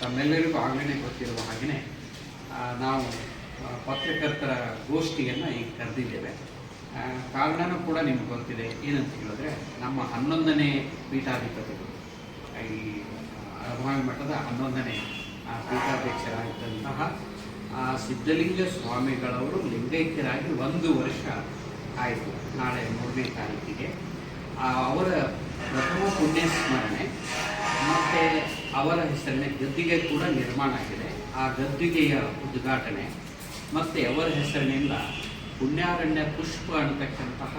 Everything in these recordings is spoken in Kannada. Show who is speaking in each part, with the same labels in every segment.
Speaker 1: ತಮ್ಮೆಲ್ಲರಿಗೂ ಆಗಲೇ ಗೊತ್ತಿರುವ ಹಾಗೆಯೇ ನಾವು ಪತ್ರಕರ್ತರ ಗೋಷ್ಠಿಯನ್ನು ಈಗ ಕರೆದಿದ್ದೇವೆ. ಕಾರಣನೂ ಕೂಡ ನಿಮ್ಗೆ ಗೊತ್ತಿದೆ. ಏನಂತ ಹೇಳಿದ್ರೆ, ನಮ್ಮ ಹನ್ನೊಂದನೇ ಪೀಠಾಧಿಪತಿಗಳು, ಈ ಅನುಭಾವಿ ಮಠದ ಹನ್ನೊಂದನೇ ಪೀಠಾಧ್ಯಕ್ಷರಾಗಿದ್ದಂತಹ ಸಿದ್ಧಲಿಂಗ ಸ್ವಾಮಿಗಳವರು ಲಿಂಗೈಕ್ಯರಾಗಿ ಒಂದು ವರ್ಷ ಆಯಿತು, ನಾಳೆ ಮೂರನೇ ತಾರೀಕಿಗೆ. ಅವರ ಪ್ರಥಮ ಪುಣ್ಯಸ್ಮರಣೆ, ಮತ್ತು ಅವರ ಹೆಸರಿನ ಗದ್ದಿಗೆ ಕೂಡ ನಿರ್ಮಾಣ ಆಗಿದೆ. ಆ ಗದ್ದಿಗೆಯ ಉದ್ಘಾಟನೆ ಮತ್ತು ಅವರ ಹೆಸರಿನಿಂದ ಪುಣ್ಯಾರಣ್ಯ ಪುಷ್ಪ ಅನ್ನತಕ್ಕಂತಹ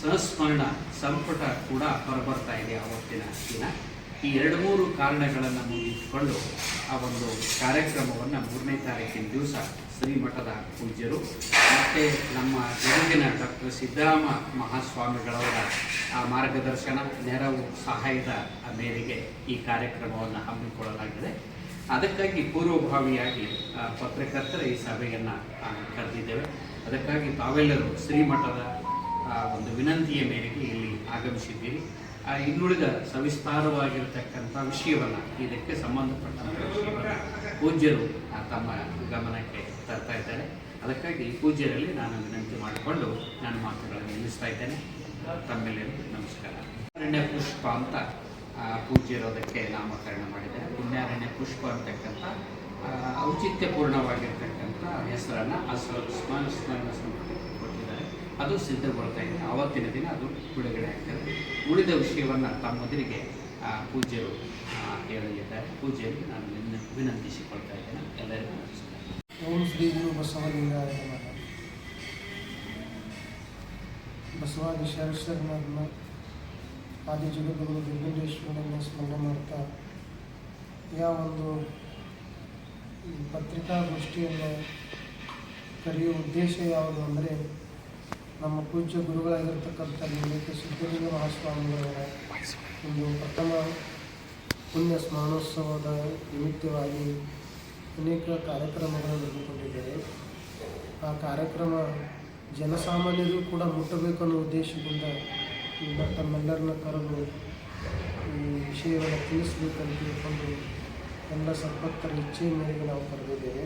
Speaker 1: ಸಂಸ್ಮರಣ ಸಂಪುಟ ಕೂಡ ಹೊರಬರ್ತಾ ಇದೆ ಅವತ್ತಿನ ದಿನ. ಈ ಎರಡು ಮೂರು ಕಾರಣಗಳನ್ನು ಮುಂದಿಟ್ಟುಕೊಂಡು ಆ ಒಂದು ಕಾರ್ಯಕ್ರಮವನ್ನು ಮೂರನೇ ತಾರೀಕಿನ ದಿವಸ ಶ್ರೀಮಠದ ಪೂಜ್ಯರು ಮತ್ತು ನಮ್ಮ ಜಗತ್ತಿನ ಡಾಕ್ಟರ್ ಸಿದ್ದರಾಮ ಮಹಾಸ್ವಾಮಿಗಳವರ ಆ ಮಾರ್ಗದರ್ಶನ, ನೆರವು, ಸಹಾಯದ ಮೇರೆಗೆ ಈ ಕಾರ್ಯಕ್ರಮವನ್ನು ಹಮ್ಮಿಕೊಳ್ಳಲಾಗಿದೆ. ಅದಕ್ಕಾಗಿ ಪೂರ್ವಭಾವಿಯಾಗಿ ಪತ್ರಕರ್ತರ ಈ ಸಭೆಯನ್ನು ಕರೆದಿದ್ದೇವೆ. ಅದಕ್ಕಾಗಿ ತಾವೆಲ್ಲರೂ ಶ್ರೀಮಠದ ಒಂದು ವಿನಂತಿಯ ಮೇರೆಗೆ ಇಲ್ಲಿ ಆಗಮಿಸಿದ್ದೀರಿ. ಆ, ಇನ್ನುಳಿದ ಸವಿಸ್ತಾರವಾಗಿರತಕ್ಕಂಥ ವಿಷಯವನ್ನು ಇದಕ್ಕೆ ಸಂಬಂಧಪಟ್ಟಂಥ ವಿಷಯವನ್ನು ಪೂಜ್ಯರು ತಮ್ಮ ಗಮನಕ್ಕೆ ತರ್ತಾ ಇದ್ದಾರೆ. ಅದಕ್ಕಾಗಿ ಪೂಜ್ಯರಲ್ಲಿ ನಾನು ವಿನಂತಿ ಮಾಡಿಕೊಂಡು ನಾನು ಮಾತುಗಳನ್ನು ನಿಲ್ಲಿಸ್ತಾ ಇದ್ದೇನೆ. ತಮ್ಮೆಲ್ಲರಿಗೂ ನಮಸ್ಕಾರ. ಅರಣ್ಯ ಪುಷ್ಪ ಅಂತ ಆ, ಇರೋದಕ್ಕೆ ನಾಮಕರಣ ಮಾಡಿದ್ದಾರೆ. ಪುಣ್ಯಾರಣ್ಯ ಪುಷ್ಪ ಅಂತಕ್ಕಂಥ ಔಚಿತ್ಯಪೂರ್ಣವಾಗಿರ್ತಕ್ಕಂಥ ಹೆಸರನ್ನು ಸ್ಮ- ಸ್ಮರಣ ಕೊಟ್ಟಿದ್ದಾರೆ ಅದು ಸಿದ್ಧಗೊಳ್ತಾ ಇದೆ. ಆವತ್ತಿನ ದಿನ ಅದು ಬಿಡುಗಡೆ ಆಗ್ತದೆ. ಉಳಿದ ವಿಷಯವನ್ನು ತಮ್ಮೊಂದಿಗೆ ಆ, ಪೂಜ್ಯರು ಹೇಳಲಿದ್ದಾರೆ ಪೂಜೆಯಲ್ಲಿ ನಾನು ವಿನ- ವಿನಂತಿಸಿಕೊಳ್ತಾ ಇದ್ದೇನೆ. ಎಲ್ಲರಿಗೂ
Speaker 2: ಓಂ ಶ್ರೀ ಗುರು ಬಸವಲಿಂಗಾಯ ಬಸವಾದಿ ಸ್ಮರಣೆ ಮಾಡ್ತಾ ಯಾವ ಒಂದು ಪತ್ರಿಕಾಗೋಷ್ಠಿಯನ್ನು ಕರೆಯುವ ಉದ್ದೇಶ ಯಾವುದು ಅಂದರೆ ನಮ್ಮ ಪೂಜ್ಯ ಗುರುಗಳಾಗಿರ್ತಕ್ಕಂಥ ನಿಮಗೆ ಸಿದ್ಧಲಿಂಗ ಮಹಾಸ್ವಾಮಿಗಳವರ ಒಂದು ಪ್ರಥಮ ಪುಣ್ಯ ಸ್ಮರಣೋತ್ಸವದ ನಿಮಿತ್ತವಾಗಿ ಅನೇಕ ಕಾರ್ಯಕ್ರಮಗಳನ್ನು ಹಮ್ಮಿಕೊಂಡಿದ್ದೇವೆ ಆ ಕಾರ್ಯಕ್ರಮ ಜನಸಾಮಾನ್ಯರಿಗೂ ಕೂಡ ಮುಟ್ಟಬೇಕು ಅನ್ನೋ ಉದ್ದೇಶದಿಂದ ಈಗ ತಮ್ಮೆಲ್ಲರನ್ನ ಕರೆದು ಈ ವಿಷಯವನ್ನು ತಿಳಿಸಬೇಕಂತ ತಿಳ್ಕೊಂಡು ಎಲ್ಲ ಸಂಪತ್ತರ ಇಚ್ಛೆಯ ಮೇರೆಗೆ ನಾವು ಕರೆದಿದ್ದೇವೆ.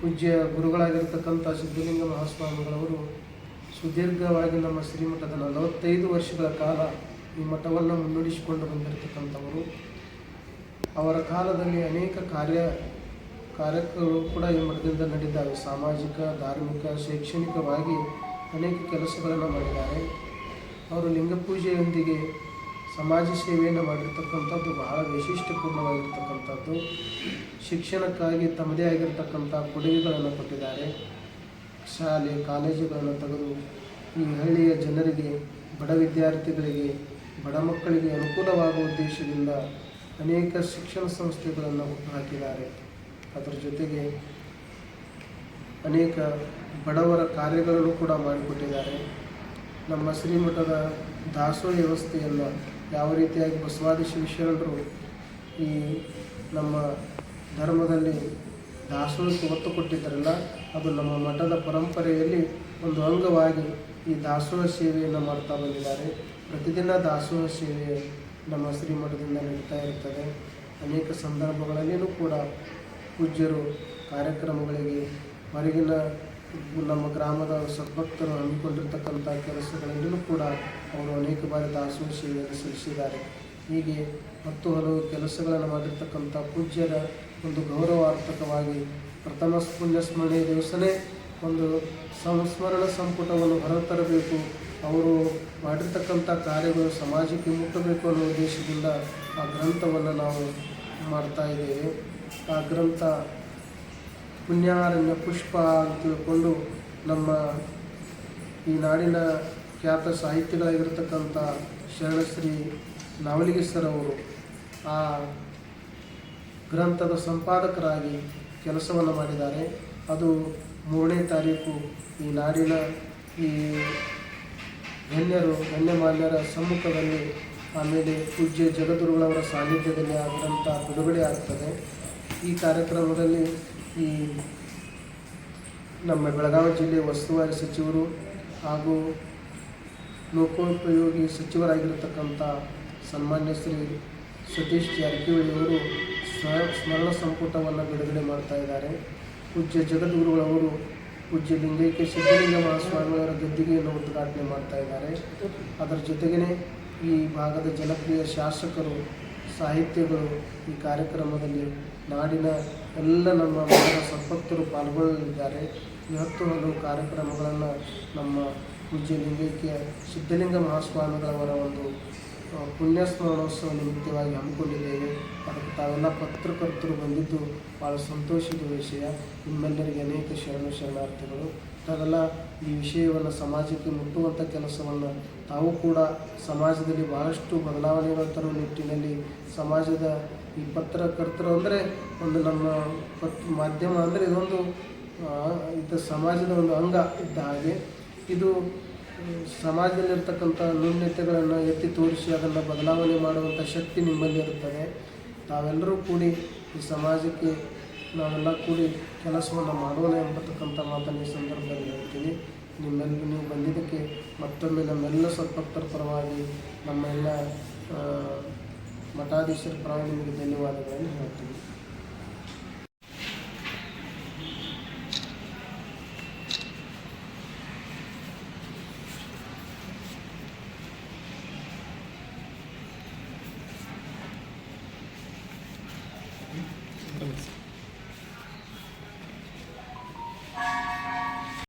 Speaker 2: ಪೂಜ್ಯ ಗುರುಗಳಾಗಿರ್ತಕ್ಕಂಥ ಸಿದ್ಧಲಿಂಗ ಮಹಾಸ್ವಾಮಿಗಳವರು ಸುದೀರ್ಘವಾಗಿ ನಮ್ಮ ಶ್ರೀಮಠದ ನಲವತ್ತೈದು ವರ್ಷಗಳ ಕಾಲ ಈ ಮಠವನ್ನು ಮುನ್ನಡೆಸಿಕೊಂಡು ಬಂದಿರತಕ್ಕಂಥವರು. ಅವರ ಕಾಲದಲ್ಲಿ ಅನೇಕ ಕಾರ್ಯ ಕಾರ್ಯಗಳು ಕೂಡ ಈ ಮಠದಿಂದ ನಡೆದಿದ್ದಾವೆ ಸಾಮಾಜಿಕ, ಧಾರ್ಮಿಕ, ಶೈಕ್ಷಣಿಕವಾಗಿ ಅನೇಕ ಕೆಲಸಗಳನ್ನು ಮಾಡಿದ್ದಾರೆ. ಅವರು ಲಿಂಗ ಪೂಜೆಯೊಂದಿಗೆ ಸಮಾಜ ಸೇವೆಯನ್ನು ಮಾಡಿರ್ತಕ್ಕಂಥದ್ದು ಬಹಳ ವೈಶಿಷ್ಟ್ಯಪೂರ್ಣವಾಗಿರ್ತಕ್ಕಂಥದ್ದು. ಶಿಕ್ಷಣಕ್ಕಾಗಿ ತಮ್ಮದೇ ಆಗಿರತಕ್ಕಂಥ ಕೊಡುಗೆಗಳನ್ನು ಕೊಟ್ಟಿದ್ದಾರೆ. ಶಾಲೆ, ಕಾಲೇಜುಗಳನ್ನು ತೆಗೆದು ಈ ಹಳ್ಳಿಯ ಜನರಿಗೆ, ಬಡ ವಿದ್ಯಾರ್ಥಿಗಳಿಗೆ, ಬಡ ಮಕ್ಕಳಿಗೆ ಅನುಕೂಲವಾಗುವ ಉದ್ದೇಶದಿಂದ ಅನೇಕ ಶಿಕ್ಷಣ ಸಂಸ್ಥೆಗಳನ್ನು ಹುಟ್ಟುಹಾಕಿದ್ದಾರೆ ಅದರ ಜೊತೆಗೆ ಅನೇಕ ಬಡವರ ಕಾರ್ಯಗಳನ್ನು ಕೂಡ ಮಾಡಿಕೊಟ್ಟಿದ್ದಾರೆ. ನಮ್ಮ ಶ್ರೀಮಠದ ದಾಸೋಹ ವ್ಯವಸ್ಥೆಯನ್ನು ಯಾವ ರೀತಿಯಾಗಿ ಬಸವಾದಿ ಶಿವಶರಣರು ಈ ನಮ್ಮ ಧರ್ಮದಲ್ಲಿ ದಾಸೋಹಕ್ಕೆ ಒತ್ತು ಕೊಟ್ಟಿದ್ದರಿಂದ ಅದು ನಮ್ಮ ಮಠದ ಪರಂಪರೆಯಲ್ಲಿ ಒಂದು ಅಂಗವಾಗಿ ಈ ದಾಸೋಹ ಸೇವೆಯನ್ನು ಮಾಡ್ತಾ ಬಂದಿದ್ದಾರೆ. ಪ್ರತಿದಿನ ದಾಸೋಹ ಸೇವೆ ನಮ್ಮ ಶ್ರೀಮಠದಿಂದ ನಡೀತಾ ಇರ್ತದೆ ಅನೇಕ ಸಂದರ್ಭಗಳಲ್ಲಿಯೂ ಕೂಡ ಪೂಜ್ಯರು ಕಾರ್ಯಕ್ರಮಗಳಿಗೆ ಹೊರಗಿನ ನಮ್ಮ ಗ್ರಾಮದ ಸದ್ಭಕ್ತರು ಹಮ್ಮಿಕೊಂಡಿರ್ತಕ್ಕಂಥ ಕೆಲಸಗಳಲ್ಲಿಯೂ ಕೂಡ ಅವರು ಅನೇಕ ಬಾರಿ ದಾಸೋಹ ಸೇವೆಯನ್ನು ಸಲ್ಲಿಸಿದ್ದಾರೆ. ಹೀಗೆ ಹತ್ತು ಹಲವು ಕೆಲಸಗಳನ್ನು ಮಾಡಿರ್ತಕ್ಕಂಥ ಪೂಜ್ಯರ ಒಂದು ಗೌರವಾರ್ಥಕವಾಗಿ ಪ್ರಥಮ ಪುಣ್ಯ ಸ್ಮರಣೆ ದಿವಸನೇ ಒಂದು ಸಂಸ್ಮರಣ ಸಂಪುಟವನ್ನು ಹೊರತರಬೇಕು. ಅವರು ಮಾಡಿರ್ತಕ್ಕಂಥ ಕಾರ್ಯಗಳು ಸಮಾಜಕ್ಕೆ ಮುಟ್ಟಬೇಕು ಅನ್ನೋ ಉದ್ದೇಶದಿಂದ ಆ ಗ್ರಂಥವನ್ನು ನಾವು ಮಾಡ್ತಾ ಇದ್ದೇವೆ. ಆ ಗ್ರಂಥ ಪುಣ್ಯಾರಣ್ಯ ಪುಷ್ಪ ಅಂತ ತಿಳ್ಕೊಂಡು ನಮ್ಮ ಈ ನಾಡಿನ ಖ್ಯಾತ ಸಾಹಿತಿಗಳಾಗಿರ್ತಕ್ಕಂಥ ಶರಣಶ್ರೀ ನಾವಲಿಗೆ ಆ ಗ್ರಂಥದ ಸಂಪಾದಕರಾಗಿ ಕೆಲಸವನ್ನು ಮಾಡಿದ್ದಾರೆ. ಅದು ಮೂರನೇ ತಾರೀಕು ಈ ನಾಡಿನ ಈ ಗಣ್ಯರು, ಗಣ್ಯಮಾನ್ಯರ ಸಮ್ಮುಖದಲ್ಲಿ ಆಮೇಲೆ ಪೂಜ್ಯ ಜಗದ್ಗುರುಗಳವರ ಸಾನ್ನಿಧ್ಯದಲ್ಲಿ ಆ ಗ್ರಂಥ ಬಿಡುಗಡೆ ಆಗ್ತದೆ. ಈ ಕಾರ್ಯಕ್ರಮದಲ್ಲಿ ಈ ನಮ್ಮ ಬೆಳಗಾವಿ ಜಿಲ್ಲೆ ಉಸ್ತುವಾರಿ ಸಚಿವರು ಹಾಗೂ ಲೋಕೋಪಯೋಗಿ ಸಚಿವರಾಗಿರತಕ್ಕಂಥ ಸನ್ಮಾನ್ಯ ಶ್ರೀ ಸತೀಶ್ ಜಾರಕಿಹೊಳಿ ಸ್ಮರಣ ಸಂಪುಟವನ್ನು ಬಿಡುಗಡೆ ಮಾಡ್ತಾ ಇದ್ದಾರೆ. ಪೂಜ್ಯ ಜಗದ್ಗುರುಗಳವರು ಪೂಜ್ಯ ಲಿಂಗೈಕ್ಯ ಸಿದ್ಧಲಿಂಗ ಮಹಾಸ್ವಾಮಿಯವರ ಗದ್ದಿಗೆಯನ್ನು ಉದ್ಘಾಟನೆ ಮಾಡ್ತಾ ಇದ್ದಾರೆ. ಅದರ ಜೊತೆಗೇ ಈ ಭಾಗದ ಜನಪ್ರಿಯ ಶಾಸಕರು, ಸಾಹಿತ್ಯಗಳು ಈ ಕಾರ್ಯಕ್ರಮದಲ್ಲಿ ನಾಡಿನ ಎಲ್ಲ ನಮ್ಮ ಭಾಗದ ಸಂಪತ್ತರು ಪಾಲ್ಗೊಳ್ಳಲಿದ್ದಾರೆ. ಇವತ್ತು ಹಲವು ಕಾರ್ಯಕ್ರಮಗಳನ್ನು ನಮ್ಮ ಪೂಜ್ಯ ಲಿಂಗೈಕ್ಯ ಸಿದ್ಧಲಿಂಗ ಮಹಾಸ್ವಾಮಿಗಳವರ ಒಂದು ಆ, ಪುಣ್ಯ ಸ್ಮರಣೋತ್ಸವ ನಿಮಿತ್ತವಾಗಿ ಹಮ್ಮಿಕೊಂಡಿದ್ದೇವೆ. ಅದಕ್ಕೆ ತಾವೆಲ್ಲ ಪತ್ರಕರ್ತರು ಬಂದಿದ್ದು ಭಾಳ ಸಂತೋಷದ ವಿಷಯ. ನಿಮ್ಮೆಲ್ಲರಿಗೆ ಅನೇಕ ಶರಣ ಶರಣಾರ್ಥಿಗಳು. ತಾವೆಲ್ಲ ಈ ವಿಷಯವನ್ನು ಸಮಾಜಕ್ಕೆ ಮುಟ್ಟುವಂಥ ಕೆಲಸವನ್ನು ತಾವು ಕೂಡ ಸಮಾಜದಲ್ಲಿ ಬಹಳಷ್ಟು ಬದಲಾವಣೆಗಳ ತರುವ ನಿಟ್ಟಿನಲ್ಲಿ ಸಮಾಜದ ಈ ಪತ್ರಕರ್ತರು ಅಂದರೆ ಒಂದು ನಮ್ಮ ಪತ್ ಮಾಧ್ಯಮ ಅಂದರೆ ಇದೊಂದು ಇದು ಸಮಾಜದ ಒಂದು ಅಂಗ ಇದ್ದ ಹಾಗೆ. ಇದು ಸಮಾಜದಲ್ಲಿರ್ತಕ್ಕಂಥ ನ್ಯೂನ್ಯತೆಗಳನ್ನು ಎತ್ತಿ ತೋರಿಸಿ ಅದನ್ನು ಬದಲಾವಣೆ ಮಾಡುವಂಥ ಶಕ್ತಿ ನಿಮ್ಮಲ್ಲಿ ಇರುತ್ತದೆ. ತಾವೆಲ್ಲರೂ ಕೂಡಿ ಈ ಸಮಾಜಕ್ಕೆ ನಾವೆಲ್ಲ ಕೂಡಿ ಕೆಲಸವನ್ನು ಮಾಡೋಣ ಎಂಬತಕ್ಕಂಥ ಮಾತನ್ನು ಈ ಸಂದರ್ಭದಲ್ಲಿ ಹೇಳ್ತೀನಿ. ನಿಮ್ಮೆಲ್ಲ ನೀವು ಬಂದಿದ್ದಕ್ಕೆ ಮತ್ತೊಮ್ಮೆ ನಮ್ಮೆಲ್ಲ ಸತ್ಪಕ್ತರ ಪರವಾಗಿ ನಮ್ಮೆಲ್ಲ ಮಠಾಧೀಶರ ಪರವಾಗಿ ನಿಮಗೆ ಧನ್ಯವಾದಗಳನ್ನು ಹೇಳ್ತೀನಿ.